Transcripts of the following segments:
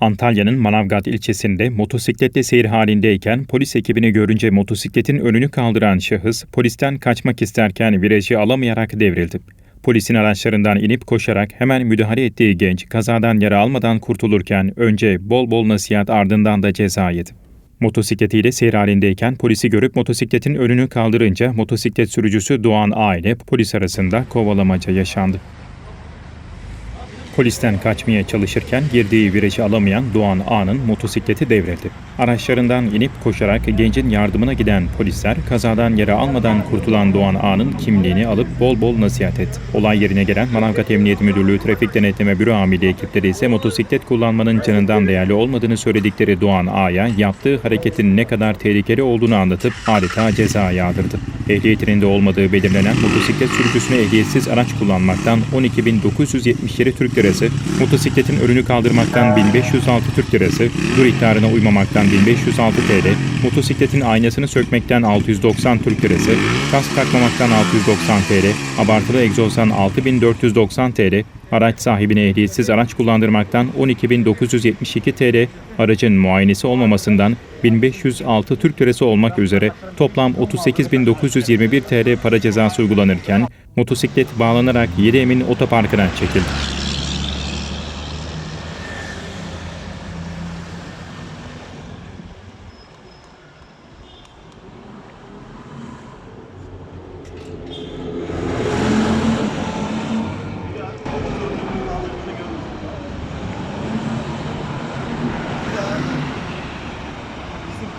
Antalya'nın Manavgat ilçesinde motosikletle seyir halindeyken polis ekibini görünce motosikletin önünü kaldıran şahıs polisten kaçmak isterken virajı alamayarak devrildi. Polisin araçlarından inip koşarak hemen müdahale ettiği genç kazadan yara almadan kurtulurken önce bol bol nasihat ardından da ceza yedi. Motosikletiyle seyir halindeyken polisi görüp motosikletin önünü kaldırınca motosiklet sürücüsü Doğan A ile polis arasında kovalamaca yaşandı. Polisten kaçmaya çalışırken girdiği virajı alamayan Doğan A'nın motosikleti devrildi. Araçlarından inip koşarak gencin yardımına giden polisler kazadan yara almadan kurtulan Doğan A'nın kimliğini alıp bol bol nasihat etti. Olay yerine gelen Manavgat Emniyet Müdürlüğü Trafik Denetleme Büro Amiri ekipleri ise motosiklet kullanmanın canından değerli olmadığını söyledikleri Doğan A'ya yaptığı hareketin ne kadar tehlikeli olduğunu anlatıp adeta ceza yağdırdı. Ehliyetinin de olmadığı belirlenen motosiklet sürücüsüne ehliyetsiz araç kullanmaktan 12.977 Türk Lirası, motosikletin önünü kaldırmaktan 1506 Türk Lirası, dur ihtarına uymamaktan 1506 TL, motosikletin aynasını sökmekten 690 Türk Lirası, kask takmamaktan 690 TL, abartılı egzozdan 6490 TL, araç sahibine ehliyetsiz araç kullandırmaktan 12.972 TL, aracın muayenesi olmamasından 1506 Türk Lirası olmak üzere toplam 38.921 TL para cezası uygulanırken motosiklet bağlanarak Yedi Emin Otoparkı'na çekildi.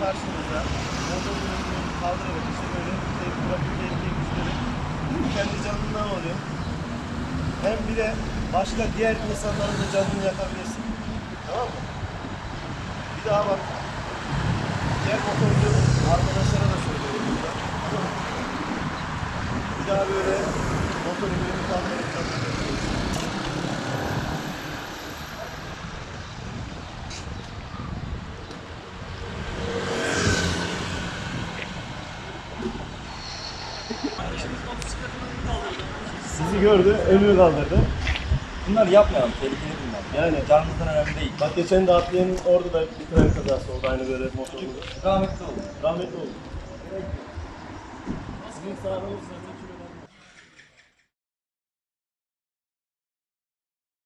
Bizim karşımıza motorunu kaldırarak işte böyle trafik tehlike güçleri kendi canından oluyor. Hem bir de başka diğer insanların da canını yakabilirsin. Tamam mı? Bir daha bak. Diğer motorcu arkadaşlara da söylüyorum burada. Bir daha böyle motoru böyle kaldırarak trafik Sizi gördü, önünü kaldırdı. Bunlar yapmayalım, tehlikeli bunlar. Yani Canınızdan önemli değil. Bak geçen de atlayanın orada da bir tren kazası oldu aynı böyle motorlu. Rahmetli olun. Rahmetli oldu. Sizin sağlığınız zaten